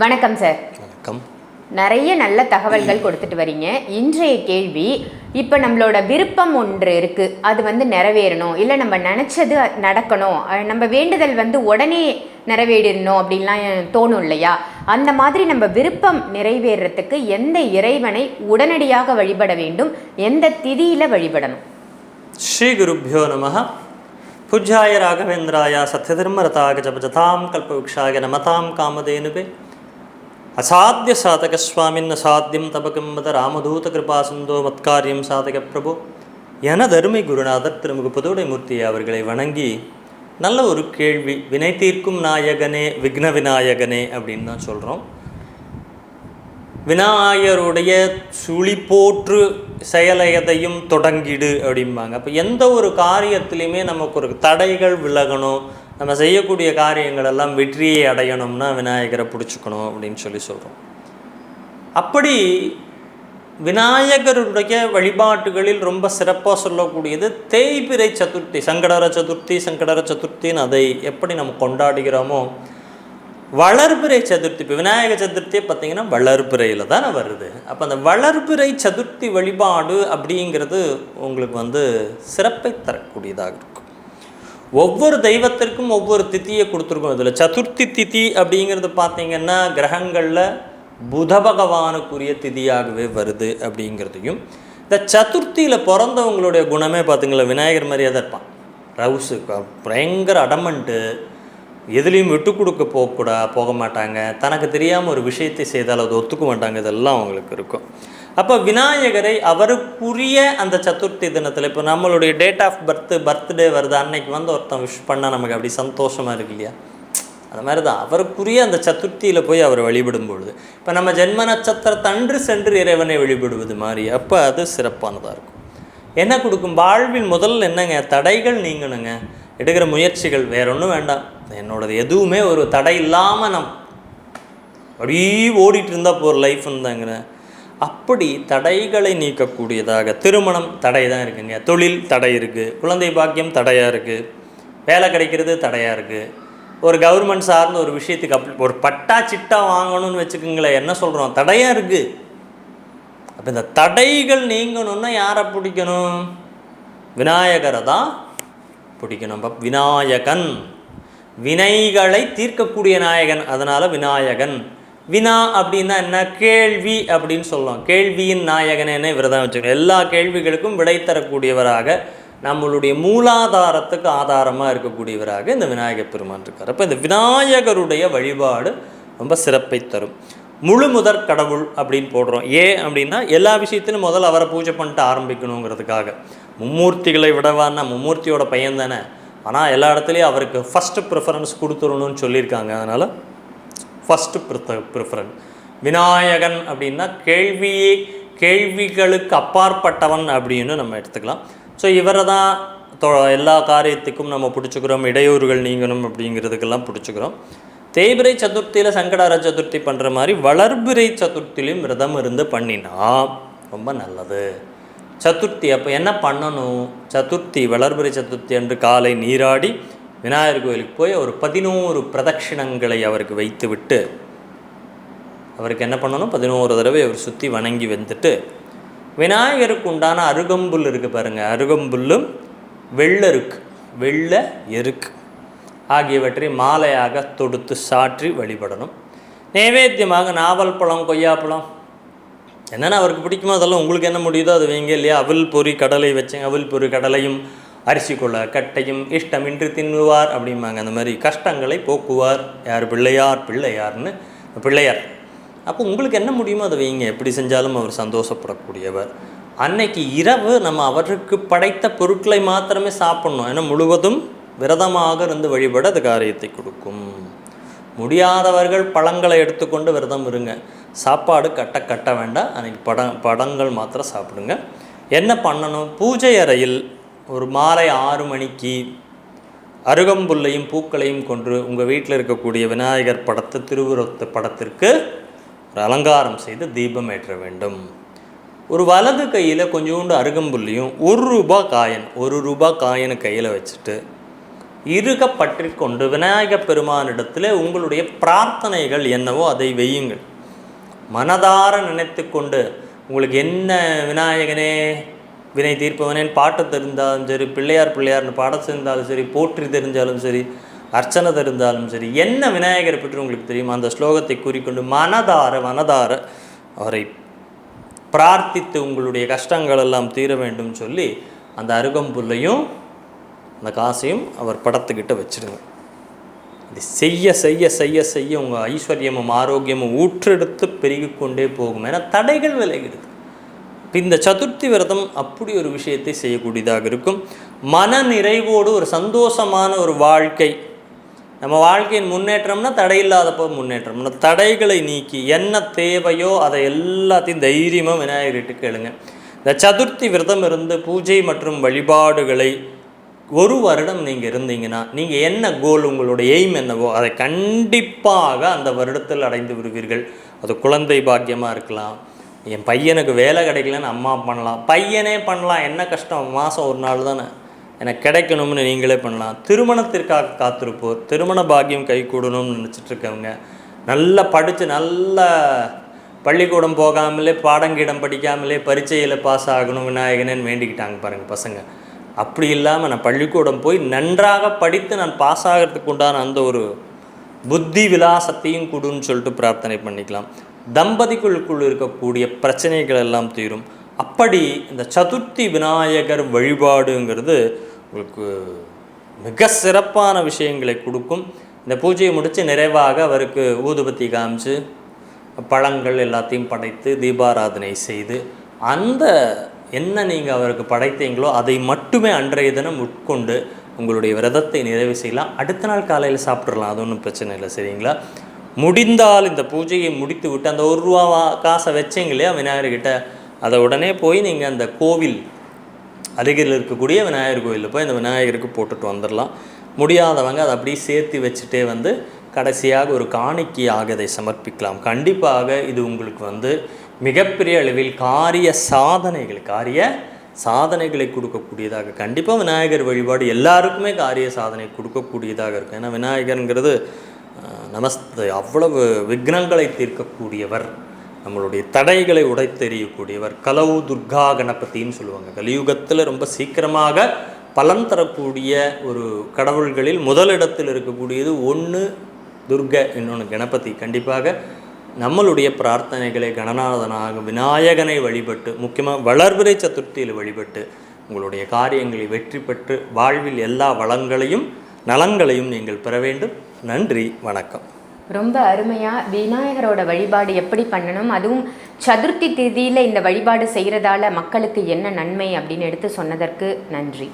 வணக்கம் சார் வணக்கம். நிறைய நல்ல தகவல்கள் கொடுத்துட்டு வரீங்க. இன்றைய கேள்வி இப்போ நம்மளோட விருப்பம் ஒன்று இருக்கு. அது வந்து நிறைவேறணும். இல்லை நம்ம நினச்சது நடக்கணும். நம்ம வேண்டுதல் வந்து உடனே நிறைவேறணும் அப்படின்லாம் தோணும் இல்லையா? அந்த மாதிரி நம்ம விருப்பம் நிறைவேறத்துக்கு எந்த இறைவனை உடனடியாக வழிபட வேண்டும்? எந்த திதியில வழிபடணும்? ஸ்ரீ குருப்பியோ நம பூஜ்யாய ராகவேந்திராய சத்யதர்மரதாக ஜபஜதாம் கல்பவృక్షாய நமதாம் காமதேனுவே அசாத்திய சாதக சுவாமின் அசாத்தியம் தபகம் மத ராமதூத கிருபா சிந்தோ மத்காரியம் சாதக பிரபு என தருமை குருநாதர் திருமுகப்பதோடை மூர்த்தி அவர்களை வணங்கி நல்ல ஒரு கேள்வி வினை தீர்க்கும் நாயகனே விக்ன விநாயகனே அப்படின்னு தான் சொல்கிறோம் விநாயகருடைய சுழி போற்று செயலையதையும் தொடங்கிடு அப்படிம்பாங்க. அப்போ எந்த ஒரு காரியத்திலையுமே நமக்கு ஒரு தடைகள் விலகணும் நம்ம செய்யக்கூடிய காரியங்கள் எல்லாம் வெற்றியை அடையணும்னா விநாயகரை பிடிச்சிக்கணும் அப்படின்னு சொல்லி சொல்கிறோம் அப்படி விநாயகருடைய வழிபாட்டுகளில் ரொம்ப சிறப்பாக சொல்லக்கூடியது தேய்பிரை சதுர்த்தி சங்கடர சதுர்த்தி சங்கடர சதுர்த்தின்னு அதை எப்படி நம்ம கொண்டாடுகிறோமோ வளர்பிறை சதுர்த்தி இப்போ விநாயக சதுர்த்தியே பார்த்தீங்கன்னா வளர்பிறையில் தானே வருது. அப்போ அந்த வளர்பிறை சதுர்த்தி வழிபாடு அப்படிங்கிறது உங்களுக்கு வந்து சிறப்பை தரக்கூடியதாக இருக்கும். ஒவ்வொரு தெய்வத்திற்கும் ஒவ்வொரு தித்தியை கொடுத்துருக்கோம் இதில். சதுர்த்தி திதி அப்படிங்கிறது பார்த்தீங்கன்னா கிரகங்களில் புத பகவானுக்குரிய திதியாகவே வருது அப்படிங்கிறதையும் இந்த சதுர்த்தியில் பிறந்தவங்களுடைய குணமே பார்த்தீங்களா விநாயகர் மாதிரியே தான் இருப்பான். ரவுஸு பயங்கர அடமண்ட்டு எதுலேயும் விட்டு கொடுக்க போகக்கூடா போக மாட்டாங்க தனக்கு தெரியாமல் ஒரு விஷயத்தை செய்தால் அதை ஒத்துக்க மாட்டாங்க இதெல்லாம் அவங்களுக்கு இருக்கும். அப்போ விநாயகரை அவருக்குரிய அந்த சதுர்த்தி தினத்தில் இப்போ நம்மளுடைய டேட் ஆஃப் பர்த் பர்த்டே வருது அன்னைக்கு வந்து ஒருத்தன் விஷ் பண்ணால் நமக்கு அப்படி சந்தோஷமாக இருக்கு இல்லையா? அந்த மாதிரி தான் அவருக்குரிய அந்த சதுர்த்தியில் போய் அவரை வழிபடும் பொழுது. இப்போ நம்ம ஜென்ம நட்சத்திரத்தன்று சென்று இறைவனை வழிபடுவது மாதிரி அப்போ அது சிறப்பானதாக இருக்கும். என்ன கொடுக்கும்? வாழ்வில் முதல்ல என்னங்க? தடைகள் நீங்கணுங்க. எடுக்கிற முயற்சிகள் வேற ஒன்றும் வேண்டாம். என்னோடது எதுவுமே ஒரு தடை இல்லாமல் நான் அப்படியே ஓடிட்டு இருந்தால் போகிற லைஃப்னு தாங்கிறேன் அப்படி தடைகளை நீக்கக்கூடியதாக திருமணம் தடை தான் இருக்குங்க. தொழில் தடை இருக்குது குழந்தை பாக்கியம் தடையாக இருக்குது வேலை கிடைக்கிறது தடையாக இருக்குது ஒரு கவர்மெண்ட் சார்ந்த ஒரு விஷயத்துக்கு அப் ஒரு பட்டா சிட்டா வாங்கணும்னு வச்சுக்கோங்களேன் என்ன சொல்கிறோம் தடையாக இருக்குது அப்போ இந்த தடைகள் நீங்கணும்னா யாரை பிடிக்கணும்? விநாயகரை தான் பிடிக்கணும். அப்போ விநாயகன் வினைகளை தீர்க்கக்கூடிய நாயகன். அதனால் விநாயகன். வினா அப்படின்னா என்ன? கேள்வி அப்படின்னு சொல்லலாம் கேள்வியின் நாயகனேன்னு இவர் தான் வச்சுக்கணும். எல்லா கேள்விகளுக்கும் விடை தரக்கூடியவராக நம்மளுடைய மூலாதாரத்துக்கு ஆதாரமாக இருக்கக்கூடியவராக இந்த விநாயகர் பெருமான் இருக்கார். அப்போ இந்த விநாயகருடைய வழிபாடு ரொம்ப சிறப்பை தரும். முழு முதற் கடவுள் அப்படின்னு போடுறோம். ஏன் அப்படின்னா எல்லா விஷயத்திலும் முதல்ல அவரை பூஜை பண்ணிட்டு ஆரம்பிக்கணுங்கிறதுக்காக. மும்மூர்த்திகளை விடவான்னா மும்மூர்த்தியோட பையன் தானே ஆனால் எல்லா இடத்துலையும் அவருக்கு ஃபஸ்ட்டு ப்ரிஃபரன்ஸ் கொடுத்துடணும்னு சொல்லியிருக்காங்க. அதனால் ஃபஸ்ட்டு ப்ரிஃபர் ப்ரிஃபரன் விநாயகன் அப்படின்னா கேள்வியே கேள்விகளுக்கு அப்பாற்பட்டவன் அப்படின்னு நம்ம எடுத்துக்கலாம். ஸோ இவரை தான் எல்லா காரியத்துக்கும் நம்ம பிடிச்சிக்கிறோம் இடையூறுகள் நீங்கணும் அப்படிங்கிறதுக்கெல்லாம் பிடிச்சிக்கிறோம். தேய்பிரை சதுர்த்தியில் சங்கடார சதுர்த்தி பண்ணுற மாதிரி வளர்பிரை சதுர்த்திலையும் விரதம் இருந்து பண்ணினா ரொம்ப நல்லது. சதுர்த்தி அப்போ என்ன பண்ணணும்? சதுர்த்தி வளர்பிரை சதுர்த்தி அன்று காலை நீராடி விநாயகர் கோயிலுக்கு போய் ஒரு பதினோரு பிரதட்சிணங்களை அவருக்கு வைத்து விட்டு அவருக்கு என்ன பண்ணணும்? பதினோரு தடவை அவர் சுற்றி வணங்கி வந்துட்டு விநாயகருக்கு உண்டான அருகம்புல் இருக்குது பாருங்கள் அருகம்புல்லும் வெள்ளருக்கு வெள்ள எருக்கு. ஆகியவற்றை மாலையாக தொடுத்து சாற்றி வழிபடணும். நைவேத்தியமாக நாவல் பழம் கொய்யாப்பழம் என்னென்ன அவருக்கு பிடிக்குமோ அதெல்லாம் உங்களுக்கு என்ன முடியுதோ அது வைங்க. இல்லையா? அவில் பொறி கடலை வச்சேன். அவில் பொறி கடலையும் அரிசி கொள்ள கட்டையும் இஷ்டமின்றி தின்னுவார் அப்படிம்பாங்க. அந்த மாதிரி கஷ்டங்களை போக்குவார். யார் பிள்ளையார் பிள்ளையார்னு பிள்ளையார். அப்போ உங்களுக்கு என்ன முடியுமோ அதை வைங்க. எப்படி செஞ்சாலும் அவர் சந்தோஷப்படக்கூடியவர். அன்னைக்கு இரவு நம்ம அவருக்கு படைத்த பொருட்களை மாத்திரமே சாப்பிட்ணும். ஏன்னா முழுவதும் விரதமாக இருந்து வழிபட அது காரியத்தை கொடுக்கும். முடியாதவர்கள் பழங்களை எடுத்துக்கொண்டு விரதம் இருங்க. சாப்பாடு கட்ட கட்ட வேண்டாம். அன்றைக்கி படம் படங்கள் மாத்திரம் சாப்பிடுங்க. என்ன பண்ணணும்? பூஜை அறையில் ஒரு மாலை ஆறு மணிக்கு அருகம்புல்லையும் பூக்களையும் கொன்று உங்கள் வீட்டில் இருக்கக்கூடிய விநாயகர் படத்தை திருவுருத்த படத்திற்கு ஒரு அலங்காரம் செய்து தீபம் ஏற்ற வேண்டும். ஒரு வலது கையில் கொஞ்சோண்டு அருகம்புல்லையும் ஒரு ரூபா காயின் ஒரு ரூபா காயினை கையில் வச்சுட்டு இருக பற்றி கொண்டு விநாயக பெருமானிடத்தில் உங்களுடைய பிரார்த்தனைகள் என்னவோ அதை வையுங்கள் மனதார நினைத்து கொண்டு உங்களுக்கு என்ன விநாயகனே வினை தீர்ப்பவனேன். பாட்டு தெரிந்தாலும் சரி பிள்ளையார் பிள்ளையார்னு பாடம் தெரிந்தாலும் சரி போற்றி தெரிஞ்சாலும் சரி அர்ச்சனை தெரிந்தாலும் சரி என்ன விநாயகரை பற்றி உங்களுக்கு தெரியுமா? அந்த ஸ்லோகத்தை கூறிக்கொண்டு மனதார மனதார அவரை பிரார்த்தித்து உங்களுடைய கஷ்டங்கள் எல்லாம் தீர வேண்டும் சொல்லி அந்த அருகம்புல்லையும் அந்த காசையும் அவர் படத்துக்கிட்ட வச்சிடுங்க இது செய்ய செய்ய செய்ய செய்ய உங்கள் ஐஸ்வர்யமும் ஆரோக்கியமும் ஊற்றெடுத்து பெருகிக்கொண்டே போகும் ஏன்னா தடைகள் விலகிடுது. இப்போ இந்த சதுர்த்தி விரதம் அப்படி ஒரு விஷயத்தை செய்யக்கூடியதாக இருக்கும். மன நிறைவோடு ஒரு சந்தோஷமான ஒரு வாழ்க்கை. நம்ம வாழ்க்கையின் முன்னேற்றம்னா தடையில்லாதப்போ முன்னேற்றம்னா முன்னேற்றம். தடைகளை நீக்கி என்ன தேவையோ அதை எல்லாத்தையும் தைரியமாக விநாயகர்கிட்ட கேளுங்க. இந்த சதுர்த்தி விரதம் இருந்து பூஜை மற்றும் வழிபாடுகளை ஒரு வருடம் நீங்கள் இருந்தீங்கன்னா நீங்கள் என்ன கோல் உங்களுடைய எய்ம் என்னவோ அதை கண்டிப்பாக அந்த வருடத்தில் அடைந்து விடுவீர்கள். அது குழந்தை பாக்கியமாக இருக்கலாம். என் பையனுக்கு வேலை கிடைக்கலன்னு அம்மா பண்ணலாம். பையனே பண்ணலாம். என்ன கஷ்டம்? மாதம் ஒரு நாள் தானே. எனக்கு கிடைக்கணும்னு நீங்களே பண்ணலாம். திருமணத்திற்காக காத்திருப்போர் திருமண பாக்கியம் கைகூடணும்னு நினச்சிட்ருக்கவங்க நல்லா படித்து நல்ல பள்ளிக்கூடம் போகாமலே பாடங்கீடம் படிக்காமலே பரீட்சையில் பாஸ் ஆகணும் விநாயகனேன்னு வேண்டிக்கிட்டாங்க பாருங்கள் பசங்க. அப்படி இல்லாமல் நான் பள்ளிக்கூடம் போய் நன்றாக படித்து நான் பாஸ் ஆகிறதுக்கு உண்டான அந்த ஒரு புத்தி விலாசத்தையும் கொடுன்னு சொல்லிட்டு பிரார்த்தனை பண்ணிக்கலாம். தம்பதிகளுக்குள் இருக்கக்கூடிய பிரச்சனைகள் எல்லாம் தீரும். அப்படி இந்த சதுர்த்தி விநாயகர் வழிபாடுங்கிறது உங்களுக்கு மிக சிறப்பான விஷயங்களை கொடுக்கும். இந்த பூஜையை முடித்து நிறைவாக அவருக்கு ஊதுபத்தி காமிச்சு பழங்கள் எல்லாத்தையும் படைத்து தீபாராதனை செய்து அந்த என்ன நீங்கள் அவருக்கு படைத்தீங்களோ அதை மட்டுமே அன்றைய தினம் உட்கொண்டு உங்களுடைய விரதத்தை நிறைவு செய்யலாம். அடுத்த நாள் காலையில் சாப்பிட்றலாம் அது ஒன்றும் பிரச்சனை இல்லை. சரிங்களா? முடிந்தால் இந்த பூஜையை முடித்து விட்டு அந்த ஒரு ரூபா வா- காசை வச்சிங்க இல்லையா விநாயகர்கிட்ட அதை உடனே போய் நீங்கள் அந்த கோவில் அருகில் இருக்கக்கூடிய விநாயகர் கோயிலில் போய் அந்த விநாயகருக்கு போட்டுட்டு வந்துடலாம். முடியாதவங்க அதை அப்படியே சேர்த்து வச்சுட்டே வந்து கடைசியாக ஒரு காணிக்கையாக அதை சமர்ப்பிக்கலாம். கண்டிப்பாக இது உங்களுக்கு வந்து மிகப்பெரிய அளவில் காரிய சாதனைகள் காரிய சாதனைகளை கொடுக்கக்கூடியதாக கண்டிப்பாக விநாயகர் வழிபாடு எல்லாருக்குமே காரிய சாதனை கொடுக்கக்கூடியதாக இருக்கும். ஏன்னா விநாயகருங்கிறது நமஸ்து அவ்வளவு விக்னங்களை தீர்க்கக்கூடியவர் நம்மளுடைய தடைகளை உடைத்தெறியக்கூடியவர் கலவு துர்கா கணபதின்னு சொல்லுவாங்க. கலியுகத்தில் ரொம்ப சீக்கிரமாக பலன் தரக்கூடிய ஒரு கடவுள்களில் முதலிடத்தில் இருக்கக்கூடியது ஒன்று துர்க இன்னொன்று கணபதி. கண்டிப்பாக நம்மளுடைய பிரார்த்தனைகளை கணநாதனாக விநாயகனை வழிபட்டு முக்கியமாக வளர்விரை சதுர்த்தியில் வழிபட்டு உங்களுடைய காரியங்களை வெற்றி பெற்று வாழ்வில் எல்லா வளங்களையும் நலன்களையும் நீங்கள் பெற வேண்டும். நன்றி வணக்கம். ரொம்ப அருமையாக விநாயகரோட வழிபாடு எப்படி பண்ணணும்? அதுவும் சதுர்த்தி திதியில் இந்த வழிபாடு செய்கிறதால மக்களுக்கு என்ன நன்மை அப்படின்னு எடுத்து சொன்னதற்கு நன்றி.